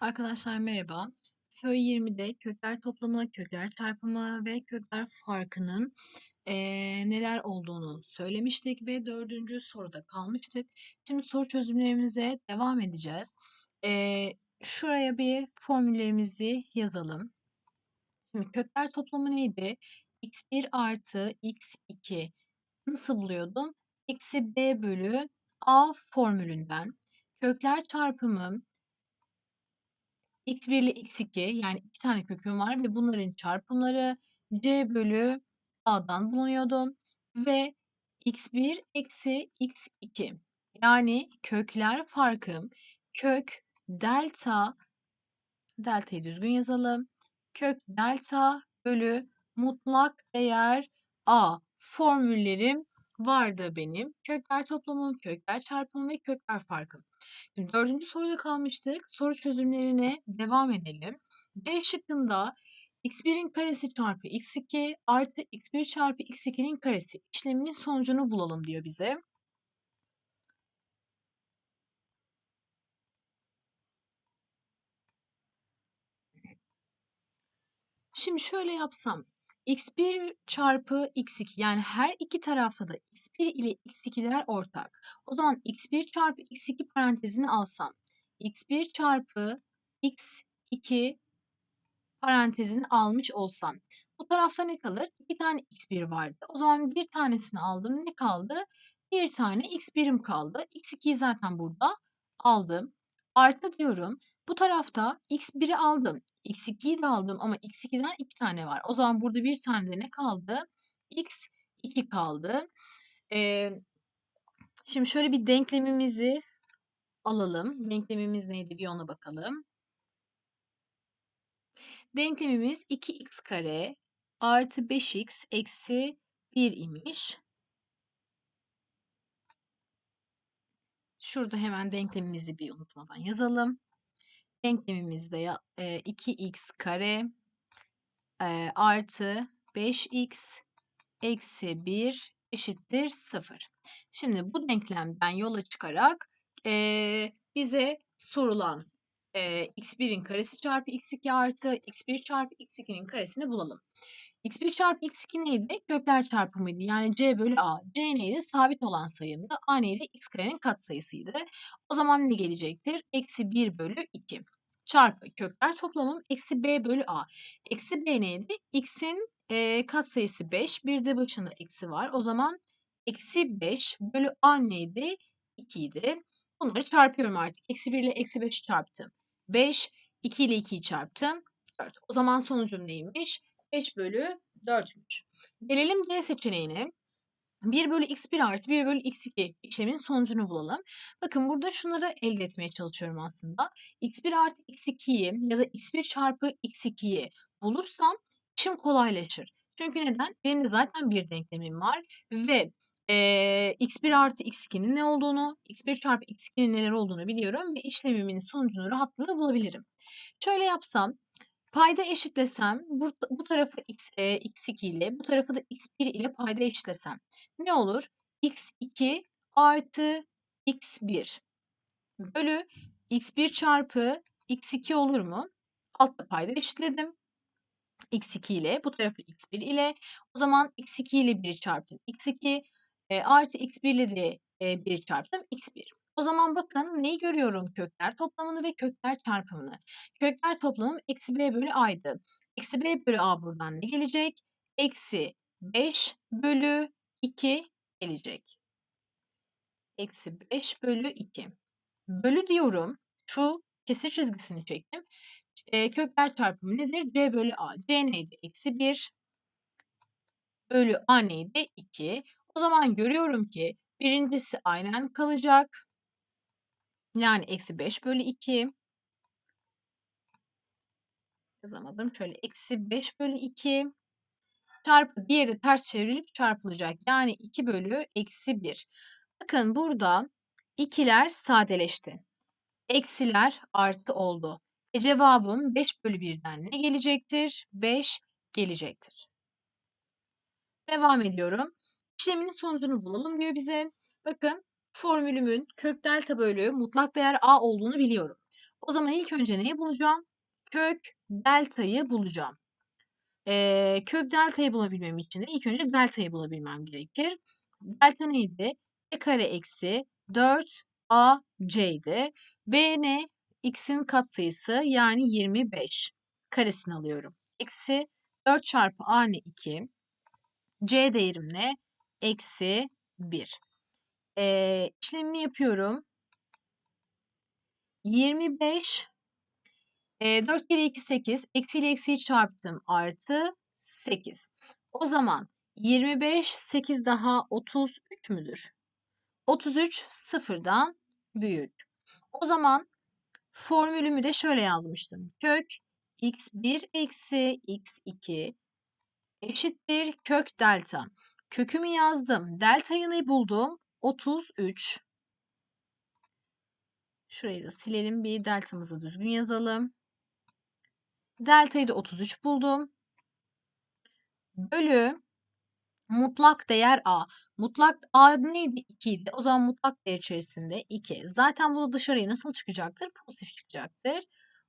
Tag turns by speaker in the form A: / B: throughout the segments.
A: Arkadaşlar merhaba. Föy 20'de kökler toplamı, kökler çarpımı ve kökler farkının eee, neler olduğunu söylemiştik ve dördüncü soruda kalmıştık. Şimdi soru çözümlerimize devam edeceğiz. Eee, şuraya bir formüllerimizi yazalım. Şimdi kökler toplamı neydi? x1 artı x2 nasıl buluyordum? Eksi b bölü a formülünden. Kökler çarpımı x1 ile x2 yani iki tane köküm var ve bunların çarpımları c bölü a'dan bulunuyordum. Ve x1 eksi x2 yani kökler farkım kök delta delta'yı düzgün yazalım. Kök delta bölü mutlak değer a formüllerim vardı benim. Kökler toplamım, kökler çarpımı ve kökler farkım. Şimdi dördüncü soruda kalmıştık. Soru çözümlerine devam edelim. B şıkkında x1'in karesi çarpı x2 artı x1 çarpı x2'nin karesi işleminin sonucunu bulalım diyor bize. Şimdi şöyle yapsam x1 çarpı x2 yani her iki tarafta da x1 ile x2'ler ortak. O zaman x1 çarpı x2 parantezini alsam x1 çarpı x2 parantezini almış olsam bu tarafta ne kalır? İki tane x1 vardı. O zaman bir tanesini aldım. Ne kaldı? Bir tane x1'im kaldı. x2'yi zaten burada aldım. Artı diyorum. Bu tarafta x1'i aldım. x2'yi de aldım ama x2'den iki tane var. O zaman burada bir tane de ne kaldı? x2 kaldı. Ee, şimdi şöyle bir denklemimizi alalım. Denklemimiz neydi bir ona bakalım. Denklemimiz 2x kare artı 5x eksi 1 imiş. Şurada hemen denklemimizi bir unutmadan yazalım. Denklemimizde ya, e, 2x kare artı 5x eksi 1 eşittir 0. Şimdi bu denklemden yola çıkarak bize sorulan e, x1'in karesi çarpı x2 artı x1 çarpı x2'nin karesini bulalım. X1 çarpı x2 neydi? Kökler çarpımıydı. Yani c bölü a. c neydi? Sabit olan sayımdı. a neydi? x karenin katsayısıydı. O zaman ne gelecektir? Eksi 1 bölü 2 çarpı kökler toplamım eksi b bölü a. Eksi b neydi? x'in e, katsayısı 5. Bir de başında eksi var. O zaman eksi 5 bölü a neydi? 2 idi. Bunları çarpıyorum artık. Eksi 1 ile eksi 5 çarptım. 5, 2 ile 2'yi çarptım. 4. O zaman sonucum neymiş? 5 bölü 4'müş. Gelelim D seçeneğine. 1 bölü x1 artı 1 bölü x2 işlemin sonucunu bulalım. Bakın burada şunları elde etmeye çalışıyorum aslında. x1 artı x2'yi ya da x1 çarpı x2'yi bulursam işim kolaylaşır. Çünkü neden? Elimde zaten bir denklemim var ve e, x1 artı x2'nin ne olduğunu, x1 çarpı x2'nin neler olduğunu biliyorum ve işlemimin sonucunu rahatlıkla bulabilirim. Şöyle yapsam Payda eşitlesem bu, bu tarafı x, e, x2 ile bu tarafı da x1 ile payda eşitlesem ne olur? x2 artı x1 bölü x1 çarpı x2 olur mu? Altta payda eşitledim. x2 ile bu tarafı x1 ile o zaman x2 ile 1'i çarptım. x2 e, artı x1 ile de e, 1'i çarptım. x1. O zaman bakın neyi görüyorum? Kökler toplamını ve kökler çarpımını. Kökler toplamım eksi b bölü a'ydı. Eksi b bölü a buradan ne gelecek? Eksi 5 bölü 2 gelecek. Eksi 5 bölü 2. Bölü diyorum. Şu kesir çizgisini çektim. E, kökler çarpımı nedir? c bölü a. c neydi? Eksi 1 bölü a neydi? 2. O zaman görüyorum ki birincisi aynen kalacak. Yani eksi 5 bölü 2 yazamadım. Şöyle eksi 5 bölü 2 çarpı diğeri ters çevrilip çarpılacak. Yani 2 bölü eksi 1. Bakın burada ikiler sadeleşti. Eksiler artı oldu. E cevabım 5 bölü 1'den ne gelecektir? 5 gelecektir. Devam ediyorum. İşleminin sonucunu bulalım diyor bize. Bakın formülümün kök delta bölü mutlak değer a olduğunu biliyorum. O zaman ilk önce neyi bulacağım? Kök deltayı bulacağım. Ee, kök deltayı bulabilmem için de ilk önce deltayı bulabilmem gerekir. Delta neydi? E kare eksi 4AC B ne? X'in katsayısı yani 25. Karesini alıyorum. Eksi 4 çarpı A ne 2. C değerim ne? Eksi 1. Ee, işlemimi yapıyorum. 25 e, 4 kere 2 8. Eksi ile eksiyi çarptım. Artı 8. O zaman 25 8 daha 33 müdür? 33 sıfırdan büyük. O zaman formülümü de şöyle yazmıştım. Kök x1 eksi x2 eşittir kök delta. Kökümü yazdım. Delta'yı buldum? 33. Şurayı da silelim. Bir deltamızı düzgün yazalım. Delta'yı da 33 buldum. Bölü mutlak değer A. Mutlak A neydi? 2 idi. O zaman mutlak değer içerisinde 2. Zaten bu dışarıya nasıl çıkacaktır? Pozitif çıkacaktır.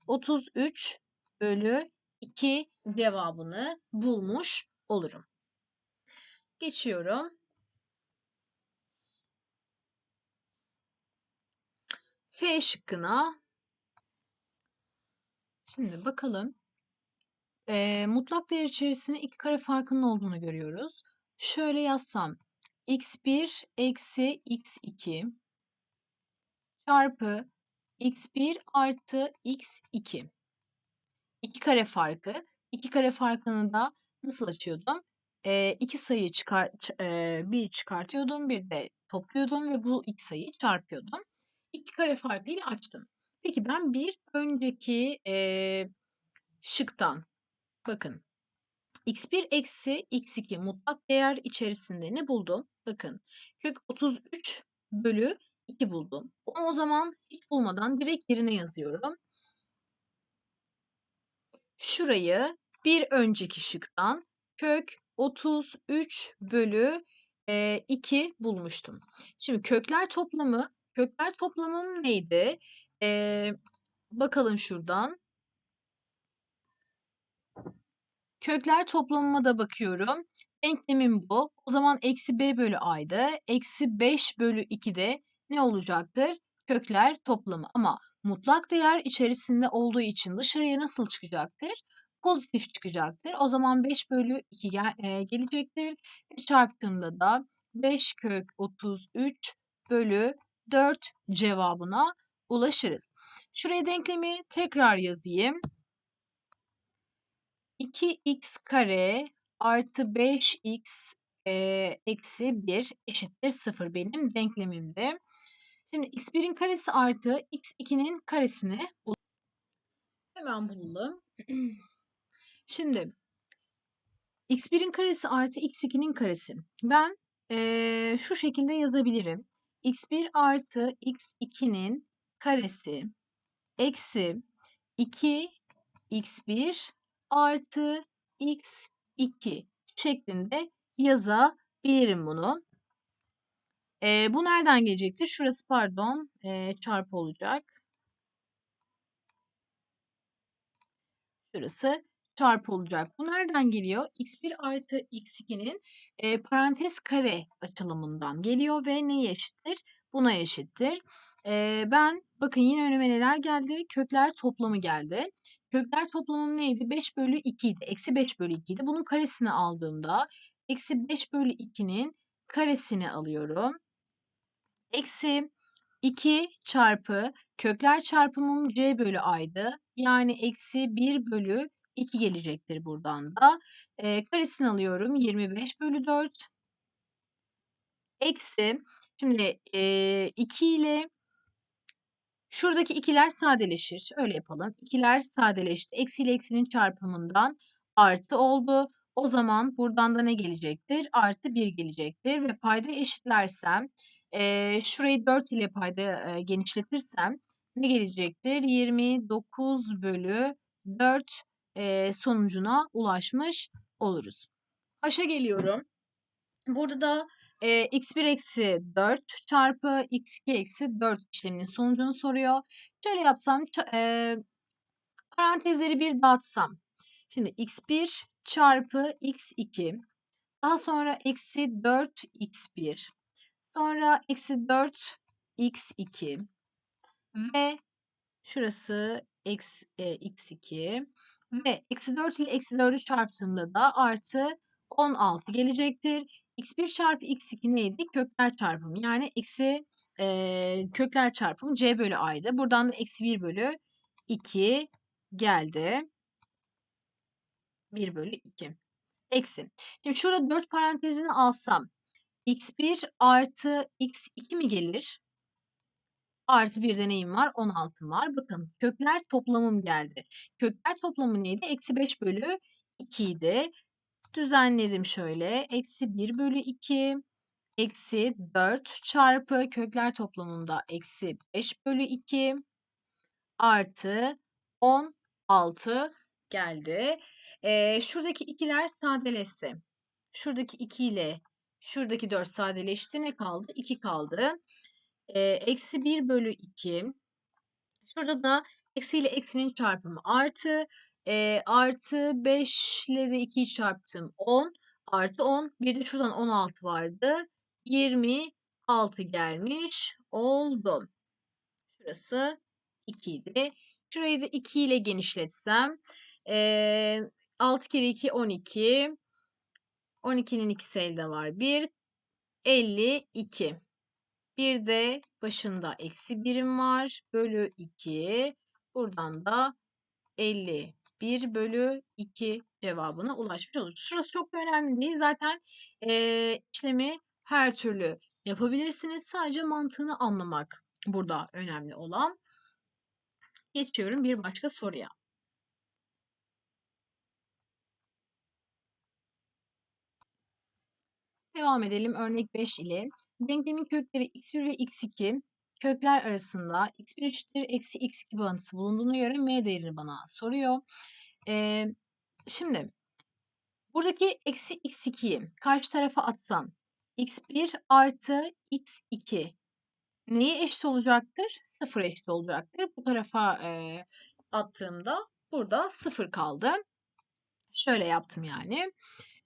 A: 33 bölü 2 cevabını bulmuş olurum. Geçiyorum. F şıkkına. Şimdi bakalım. E, mutlak değer içerisinde iki kare farkının olduğunu görüyoruz. Şöyle yazsam x1 eksi x2 çarpı x1 artı x2. İki kare farkı. İki kare farkını da nasıl açıyordum? E, iki sayıyı çıkar, e, bir çıkartıyordum, bir de topluyordum ve bu iki sayıyı çarpıyordum. İki kare farkıyla açtım. Peki ben bir önceki e, şıktan bakın x1 eksi x2 mutlak değer içerisinde ne buldum? Bakın kök 33 bölü 2 buldum. Onu o zaman hiç bulmadan direkt yerine yazıyorum. Şurayı bir önceki şıktan kök 33 bölü e, 2 bulmuştum. Şimdi kökler toplamı, kökler toplamım neydi? E, bakalım şuradan. Kökler toplamıma da bakıyorum. Denklemim bu. O zaman eksi b bölü a'ydı. Eksi 5 bölü 2 de ne olacaktır? Kökler toplamı. Ama mutlak değer içerisinde olduğu için dışarıya nasıl çıkacaktır? Pozitif çıkacaktır. O zaman 5 bölü 2 gel e, gelecektir. Çarptığımda da 5 kök 33 bölü 4 cevabına ulaşırız. Şuraya denklemi tekrar yazayım. 2x kare artı 5x e, eksi 1 eşittir 0 benim denklemimde. Şimdi x1'in karesi artı x2'nin karesini bul hemen bulalım. Şimdi x1'in karesi artı x2'nin karesi. Ben e, şu şekilde yazabilirim. X1 artı x2'nin karesi eksi 2 x1 artı x2 şeklinde yazabilirim bunu. E, bu nereden gelecektir? Şurası pardon e, çarpı olacak. Şurası çarpı olacak. Bu nereden geliyor? x1 artı x2'nin e, parantez kare açılımından geliyor ve neye eşittir? Buna eşittir. E, ben bakın yine önüme neler geldi? Kökler toplamı geldi. Kökler toplamım neydi? 5 bölü 2 idi. Eksi 5 bölü 2 idi. Bunun karesini aldığımda eksi 5 bölü 2'nin karesini alıyorum. Eksi 2 çarpı kökler çarpımım c bölü a'ydı. Yani eksi 1 bölü 2 gelecektir buradan da. E, karesini alıyorum. 25 bölü 4. Eksi şimdi e, 2 ile Şuradaki ikiler sadeleşir. Öyle yapalım. İkiler sadeleşti. Eksi ile eksinin çarpımından artı oldu. O zaman buradan da ne gelecektir? Artı 1 gelecektir. Ve payda eşitlersem e, şurayı 4 ile payda e, genişletirsem ne gelecektir? 29 bölü 4 e, sonucuna ulaşmış oluruz. Haşa geliyorum. Burada da e, x1 eksi 4 çarpı x2 eksi 4 işleminin sonucunu soruyor. Şöyle yapsam e, parantezleri bir dağıtsam. Şimdi x1 çarpı x2 daha sonra eksi 4x1 sonra eksi 4 x2 ve şurası x, e, x2 ve eksi 4 ile eksi 4'ü çarptığımda da artı 16 gelecektir. x1 çarpı x2 neydi? Kökler çarpımı yani eksi e, kökler çarpımı c bölü a'ydı. Buradan da eksi 1 bölü 2 geldi. 1 bölü 2. Eksi. Şimdi şurada 4 parantezini alsam x1 artı x2 mi gelir? Artı bir deneyim var. 16 var. Bakın kökler toplamım geldi. Kökler toplamı neydi? Eksi 5 bölü 2 idi. Düzenledim şöyle. Eksi 1 bölü 2 eksi 4 çarpı kökler toplamında eksi 5 bölü 2 artı 16 geldi. Ee, şuradaki ikiler sadeleşse. Şuradaki 2 ile şuradaki 4 sadeleşti. Ne kaldı? 2 kaldı. Eksi 1 bölü 2. Şurada da eksi ile eksinin çarpımı artı. E, artı 5 ile de 2'yi çarptım 10. Artı 10. Bir de şuradan 16 vardı. 26 gelmiş oldu. Şurası 2 idi. Şurayı da 2 ile genişletsem. E, 6 kere 2 12. 12'nin ikisi elde var. 1 52. Bir de başında eksi birim var. Bölü 2. Buradan da 51 bölü 2 cevabına ulaşmış oluruz. Şurası çok önemli değil. Zaten e, işlemi her türlü yapabilirsiniz. Sadece mantığını anlamak burada önemli olan. Geçiyorum bir başka soruya. Devam edelim örnek 5 ile. Denklemin kökleri x1 ve x2 kökler arasında x1 eşittir eksi x2 bağıntısı bulunduğuna göre m değerini bana soruyor. Ee, şimdi buradaki eksi x2'yi karşı tarafa atsam x1 artı x2 neye eşit olacaktır? Sıfır eşit olacaktır. Bu tarafa e, attığımda burada sıfır kaldı. Şöyle yaptım yani.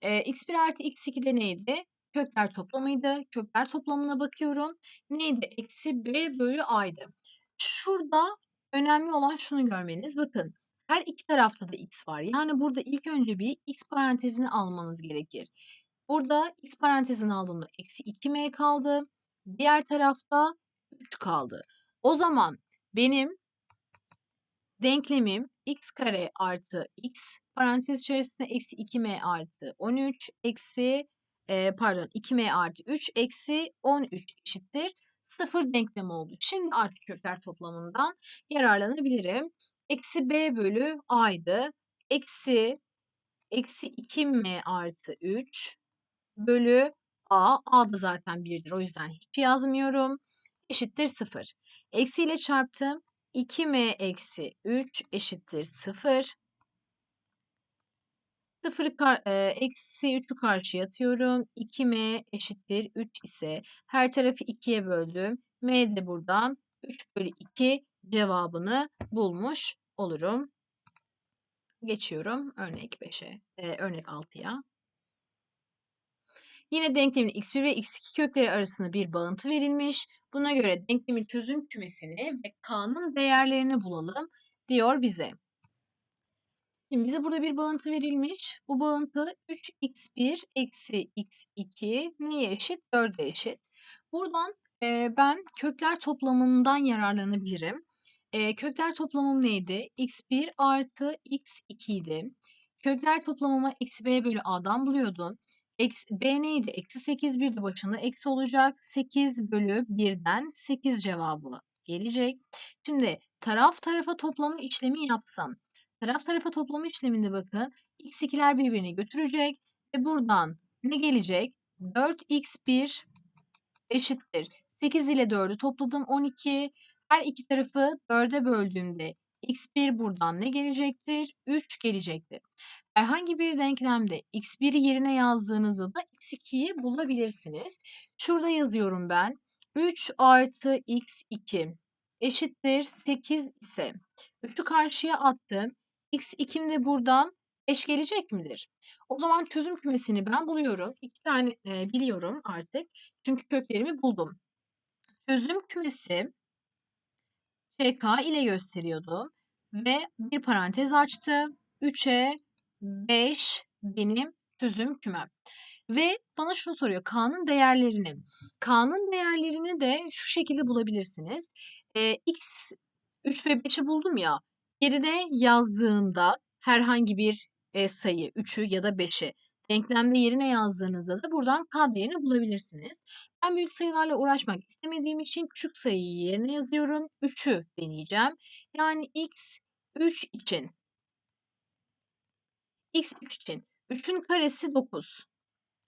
A: E, x1 artı x2 de neydi? Kökler toplamıydı. Kökler toplamına bakıyorum. Neydi? Eksi b bölü a'ydı. Şurada önemli olan şunu görmeniz. Bakın her iki tarafta da x var. Yani burada ilk önce bir x parantezini almanız gerekir. Burada x parantezini aldığımda eksi 2m kaldı. Diğer tarafta 3 kaldı. O zaman benim denklemim x kare artı x parantez içerisinde eksi 2m artı 13 eksi e, pardon 2m artı 3 eksi 13 eşittir. 0 denklemi oldu. Şimdi artık kökler toplamından yararlanabilirim. Eksi b bölü a'ydı. Eksi eksi 2m artı 3 bölü a. a da zaten 1'dir. O yüzden hiç yazmıyorum. Eşittir 0. Eksi ile çarptım. 2m eksi 3 eşittir 0. 0'ı e, eksi 3'ü karşıya atıyorum. 2m eşittir 3 ise her tarafı 2'ye böldüm. m de buradan 3 bölü 2 cevabını bulmuş olurum. Geçiyorum örnek 5'e, e, örnek 6'ya. Yine denklemin x1 ve x2 kökleri arasında bir bağıntı verilmiş. Buna göre denklemin çözüm kümesini ve k'nın değerlerini bulalım diyor bize. Şimdi bize burada bir bağıntı verilmiş. Bu bağıntı 3x1 eksi x2 neye eşit? 4'e eşit. Buradan e, ben kökler toplamından yararlanabilirim. E, kökler toplamım neydi? x1 artı x2 idi. Kökler toplamımı eksi b bölü a'dan buluyordum. Eksi, b neydi? Eksi 8 bir de başında eksi olacak. 8 bölü 1'den 8 cevabı gelecek. Şimdi taraf tarafa toplama işlemi yapsam Taraf tarafa toplama işleminde bakın x2'ler birbirini götürecek ve buradan ne gelecek? 4x1 eşittir. 8 ile 4'ü topladım 12. Her iki tarafı 4'e böldüğümde x1 buradan ne gelecektir? 3 gelecektir. Herhangi bir denklemde x1'i yerine yazdığınızda da x2'yi bulabilirsiniz. Şurada yazıyorum ben. 3 artı x2 eşittir 8 ise 3'ü karşıya attım. X2'm de buradan 5 gelecek midir? O zaman çözüm kümesini ben buluyorum. İki tane e, biliyorum artık. Çünkü köklerimi buldum. Çözüm kümesi ÇK ile gösteriyordu. Ve bir parantez açtım. 3'e 5 benim çözüm kümem. Ve bana şunu soruyor. K'nın değerlerini. K'nın değerlerini de şu şekilde bulabilirsiniz. Ee, X 3 ve 5'i buldum ya. Yerine yazdığımda herhangi bir e, sayı 3'ü ya da 5'i denklemde yerine yazdığınızda da buradan k değerini bulabilirsiniz. Ben büyük sayılarla uğraşmak istemediğim için küçük sayıyı yerine yazıyorum. 3'ü deneyeceğim. Yani x 3 için x 3 için 3'ün karesi 9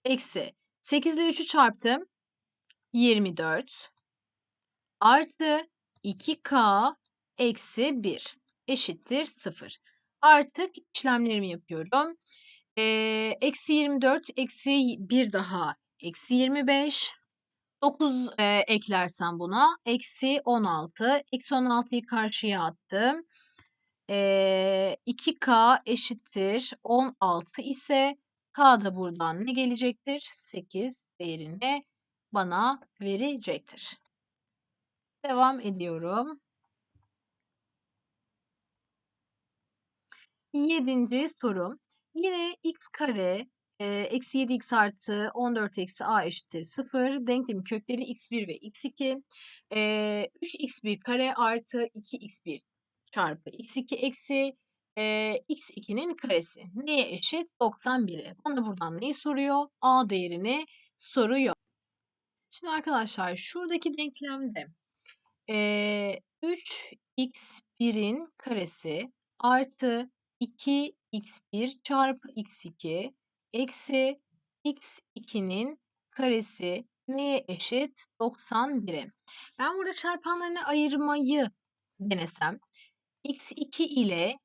A: eksi 8 ile 3'ü çarptım 24 artı 2k eksi 1 eşittir 0. Artık işlemlerimi yapıyorum. Eksi 24 eksi 1 daha eksi 25 9 e, eklersem buna eksi 16 eksi 16'yı karşıya attım. Ee, 2k eşittir 16 ise k da buradan ne gelecektir? 8 değerini bana verecektir. Devam ediyorum. Yedinci sorum. Yine x kare eksi 7x artı 14 eksi a eşittir 0. Denklemin kökleri x1 ve x2. E, 3x1 kare artı 2x1 çarpı x2 eksi e, x2'nin karesi. Neye eşit? 91'e. Bana buradan neyi soruyor? A değerini soruyor. Şimdi arkadaşlar şuradaki denklemde e, 3x1'in karesi artı 2x1 çarpı x2 eksi x2'nin karesi neye eşit? 91'e. Ben burada çarpanlarını ayırmayı denesem x2 ile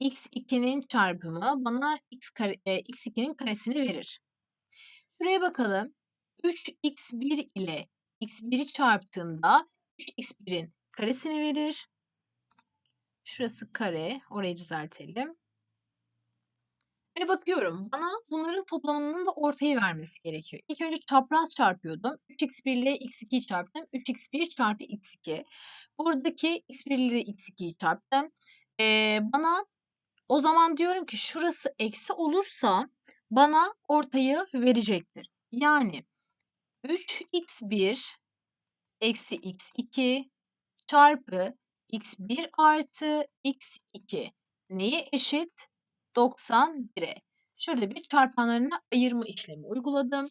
A: x2'nin çarpımı bana x kare, e, x2'nin karesini verir. Şuraya bakalım. 3x1 ile x1'i çarptığımda 3x1'in karesini verir. Şurası kare. Orayı düzeltelim. Ve bakıyorum bana bunların toplamının da ortayı vermesi gerekiyor. İlk önce çapraz çarpıyordum. 3x1 ile x2'yi çarptım. 3x1 çarpı x2. Buradaki x1 ile x2'yi çarptım. Ee, bana o zaman diyorum ki şurası eksi olursa bana ortayı verecektir. Yani 3x1 eksi x2 çarpı x1 artı x2 neye eşit? 91'e. Şurada bir çarpanlarını ayırma işlemi uyguladım.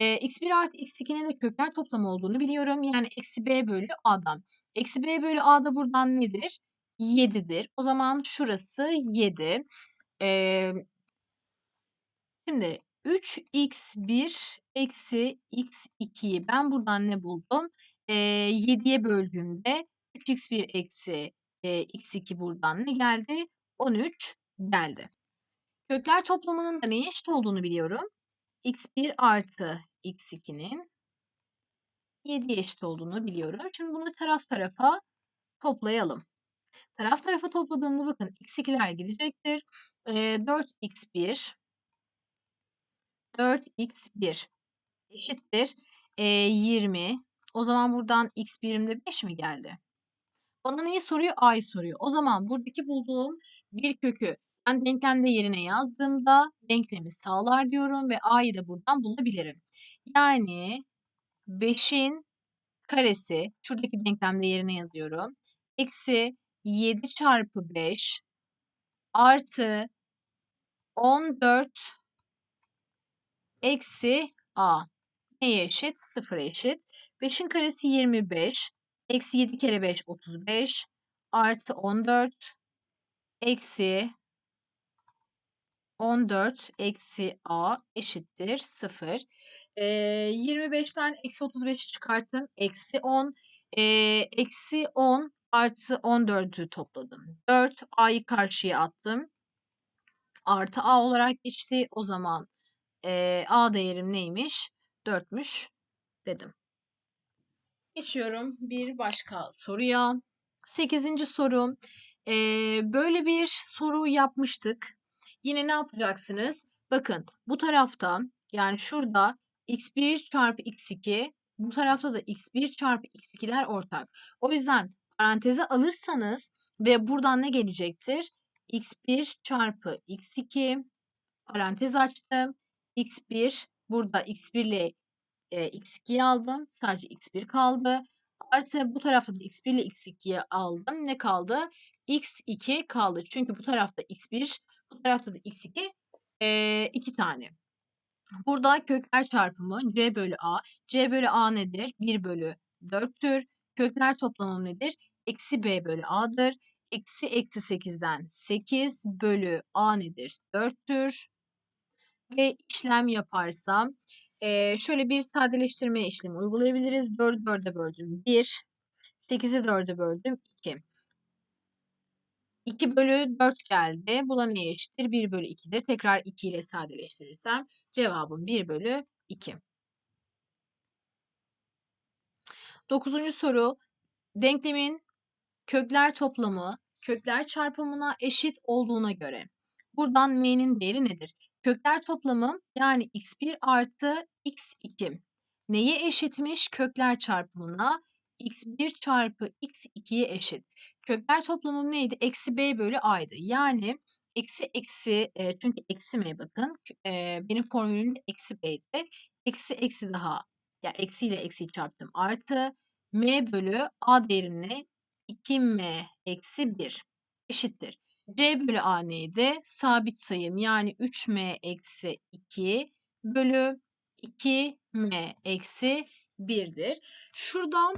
A: E, x1 artı x2'nin de kökler toplamı olduğunu biliyorum. Yani eksi b bölü a'dan. Eksi b bölü a da buradan nedir? 7'dir. O zaman şurası 7. E, şimdi 3x1 eksi x2'yi ben buradan ne buldum? E, 7'ye böldüğümde 3x1 eksi e, x2 buradan ne geldi? 13 geldi. Kökler toplamının da neye eşit olduğunu biliyorum. x1 artı x2'nin 7'ye eşit olduğunu biliyorum. Şimdi bunu taraf tarafa toplayalım. Taraf tarafa topladığımda bakın x2'ler gidecektir. E, 4x1 4x1 eşittir. E, 20. O zaman buradan x birimde 5 mi geldi? Bana neyi soruyor? A'yı soruyor. O zaman buradaki bulduğum bir kökü ben denklemde yerine yazdığımda denklemi sağlar diyorum ve A'yı da buradan bulabilirim. Yani 5'in karesi şuradaki denklemde yerine yazıyorum. Eksi 7 çarpı 5 artı 14 eksi A. Neye eşit? 0'a eşit. 5'in karesi 25. Eksi 7 kere 5 35 artı 14 eksi 14 eksi a eşittir 0. E, 25'ten eksi 35'i çıkarttım. Eksi 10. E, eksi 10 artı 14'ü topladım. 4 a'yı karşıya attım. Artı a olarak geçti. O zaman e, a değerim neymiş? 4'müş dedim. Geçiyorum bir başka soruya. Sekizinci soru. Ee, böyle bir soru yapmıştık. Yine ne yapacaksınız? Bakın bu tarafta yani şurada x1 çarpı x2 bu tarafta da x1 çarpı x2'ler ortak. O yüzden paranteze alırsanız ve buradan ne gelecektir? x1 çarpı x2 parantez açtım. x1 burada x1 ile e, x2'yi aldım. Sadece x1 kaldı. Artı bu tarafta da x1 ile x2'yi aldım. Ne kaldı? x2 kaldı. Çünkü bu tarafta x1, bu tarafta da x2 e, iki tane. Burada kökler çarpımı c bölü a. c bölü a nedir? 1 bölü 4'tür. Kökler toplamı nedir? Eksi b bölü a'dır. Eksi eksi 8'den 8 bölü a nedir? 4'tür. Ve işlem yaparsam e, şöyle bir sadeleştirme işlemi uygulayabiliriz. 4'ü 4'e böldüm 1. 8'i 4'e böldüm 2. 2 bölü 4 geldi. Bu da neye eşittir? 1 bölü 2'dir. Tekrar 2 ile sadeleştirirsem cevabım 1 bölü 2. Dokuzuncu soru. Denklemin kökler toplamı kökler çarpımına eşit olduğuna göre buradan m'nin değeri nedir? Kökler toplamı yani x1 artı x2 neye eşitmiş? Kökler çarpımına x1 çarpı x2'ye eşit. Kökler toplamı neydi? Eksi b bölü a'ydı. Yani eksi eksi e, çünkü eksi m'ye bakın. E, benim formülüm de eksi b'ydi. Eksi eksi daha yani eksi ile eksi çarptım. Artı m bölü a değerini 2m eksi 1 eşittir. C bölü A neydi? Sabit sayım yani 3M eksi 2 bölü 2M eksi 1'dir. Şuradan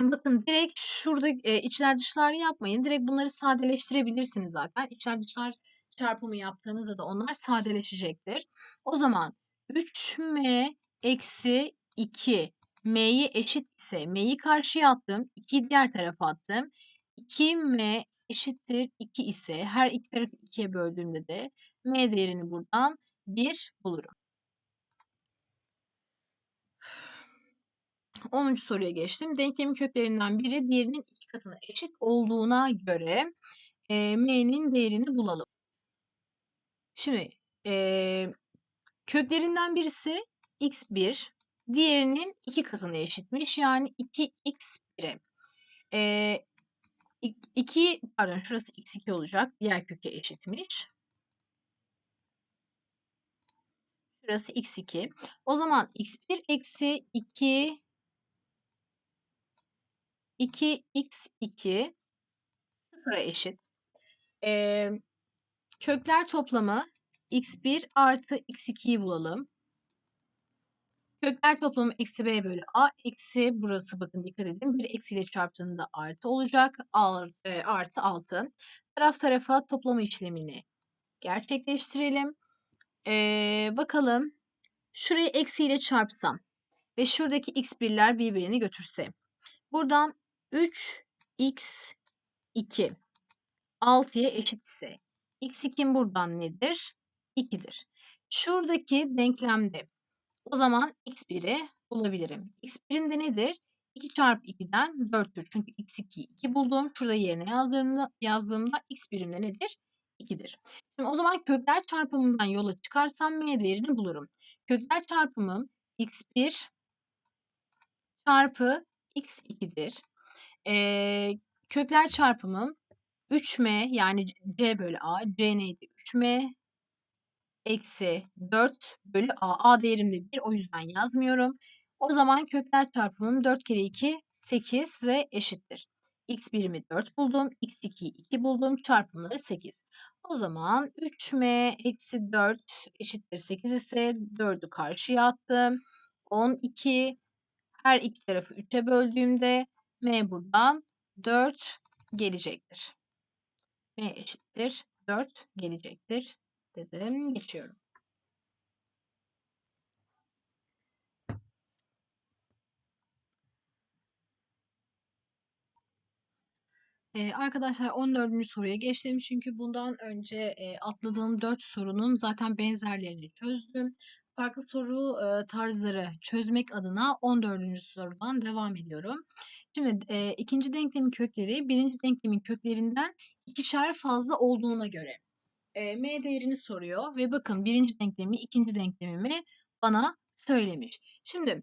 A: bakın direkt şurada e, içler dışlar yapmayın. Direkt bunları sadeleştirebilirsiniz zaten. İçler dışlar çarpımı yaptığınızda da onlar sadeleşecektir. O zaman 3M eksi 2 M'yi eşit ise M'yi karşıya attım. 2'yi diğer tarafa attım. 2M eşittir 2 ise her iki tarafı 2'ye böldüğümde de m değerini buradan 1 bulurum. 10. soruya geçtim. Denklemin köklerinden biri diğerinin iki katına eşit olduğuna göre e, m'nin değerini bulalım. Şimdi e, köklerinden birisi x1, diğerinin iki katına eşitmiş. Yani 2x1'e. E, 2 pardon şurası x2 olacak. Diğer köke eşitmiş. Şurası x2. O zaman x1 eksi 2 2x2 sıfıra eşit. Ee, kökler toplamı x1 artı x2'yi bulalım. Kökler toplamı eksi b bölü a. Eksi burası bakın dikkat edin. Bir eksiyle çarptığında artı olacak. E, artı 6. Taraf tarafa toplama işlemini gerçekleştirelim. Ee, bakalım. Şurayı eksiyle çarpsam ve şuradaki x1'ler birbirini götürse. Buradan 3x2 6'ya eşit ise x2 buradan nedir? 2'dir. Şuradaki denklemde o zaman x1'i bulabilirim. x1'in de nedir? 2 çarpı 2'den 4'tür. Çünkü x2'yi 2 buldum. Şurada yerine yazdığımda, yazdığımda x1'im de nedir? 2'dir. Şimdi o zaman kökler çarpımından yola çıkarsam m değerini bulurum. Kökler çarpımım x1 çarpı x2'dir. Ee, kökler çarpımım 3m yani c bölü a. c neydi? 3m eksi 4 bölü a. a değerim de 1 o yüzden yazmıyorum. O zaman kökler çarpımım 4 kere 2 8 ve eşittir. x birimi 4 buldum. x2'yi 2 buldum. Çarpımları 8. O zaman 3m eksi 4 eşittir 8 ise 4'ü karşıya attım. 12 her iki tarafı 3'e böldüğümde m buradan 4 gelecektir. m eşittir 4 gelecektir dedim. Geçiyorum. Ee, arkadaşlar 14. soruya geçtim çünkü bundan önce e, atladığım 4 sorunun zaten benzerlerini çözdüm. Farklı soru e, tarzları çözmek adına 14. sorudan devam ediyorum. Şimdi e, ikinci denklemin kökleri birinci denklemin köklerinden ikişer fazla olduğuna göre e, m değerini soruyor ve bakın birinci denklemi ikinci denklemimi bana söylemiş. Şimdi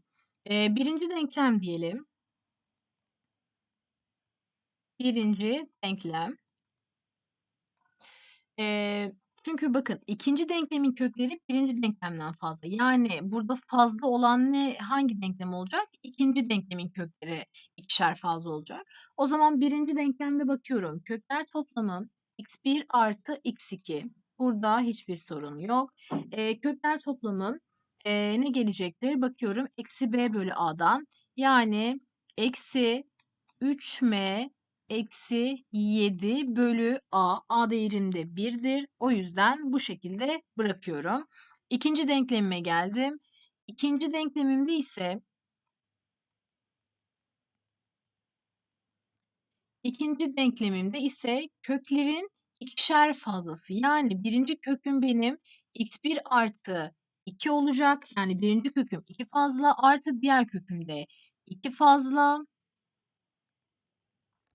A: e, birinci denklem diyelim. Birinci denklem. Ee, çünkü bakın ikinci denklemin kökleri birinci denklemden fazla. Yani burada fazla olan ne hangi denklem olacak? İkinci denklemin kökleri ikişer fazla olacak. O zaman birinci denklemde bakıyorum. Kökler toplamı x1 artı x2. Burada hiçbir sorun yok. Ee, kökler toplamı e, ne gelecektir? Bakıyorum eksi b bölü a'dan. Yani eksi 3m eksi 7 bölü a. a değerim de 1'dir. O yüzden bu şekilde bırakıyorum. İkinci denklemime geldim. İkinci denklemimde ise ikinci denklemimde ise köklerin ikişer fazlası. Yani birinci köküm benim x1 artı 2 olacak. Yani birinci köküm 2 fazla artı diğer kökümde 2 fazla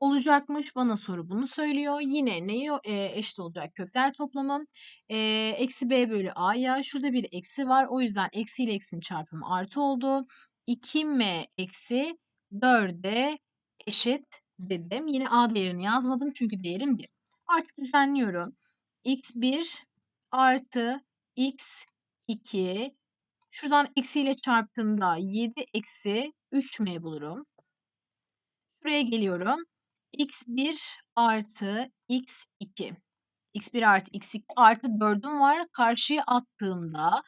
A: olacakmış. Bana soru bunu söylüyor. Yine neyi e, eşit olacak kökler toplamı? E, eksi b bölü a'ya. Şurada bir eksi var. O yüzden eksi ile eksinin çarpımı artı oldu. 2m eksi 4'e eşit dedim. Yine a değerini yazmadım çünkü değerim 1. Artık düzenliyorum. x1 artı x2 Şuradan eksi ile çarptığımda 7 eksi 3m bulurum. Şuraya geliyorum x1 artı x2. x1 artı x2 artı 4'üm var. Karşıya attığımda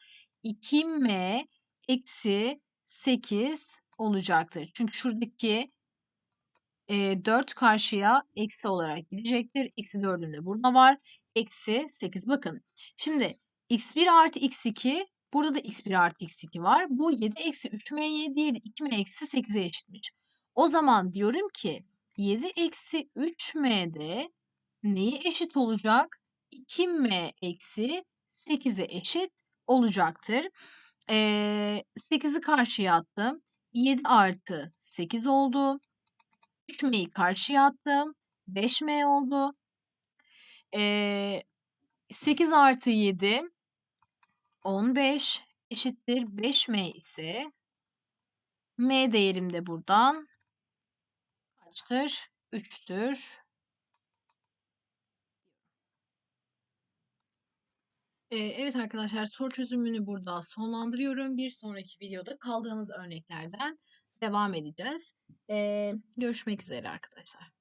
A: 2m eksi 8 olacaktır. Çünkü şuradaki e, 4 karşıya eksi olarak gidecektir. Eksi 4'üm de burada var. Eksi 8. Bakın. Şimdi x1 artı x2 burada da x1 artı x2 var. Bu 7 eksi 3m'ye diğeri 2m eksi 8'e eşitmiş. O zaman diyorum ki 7 eksi 3m'de neyi eşit olacak? 2m eksi 8'e eşit olacaktır. Ee, 8'i karşıya attım. 7 artı 8 oldu. 3m'yi karşıya attım. 5m oldu. Ee, 8 artı 7 15 eşittir 5m ise m değerim de buradan kaçtır? 3'tür. Ee, evet arkadaşlar soru çözümünü burada sonlandırıyorum. Bir sonraki videoda kaldığımız örneklerden devam edeceğiz. Ee, görüşmek üzere arkadaşlar.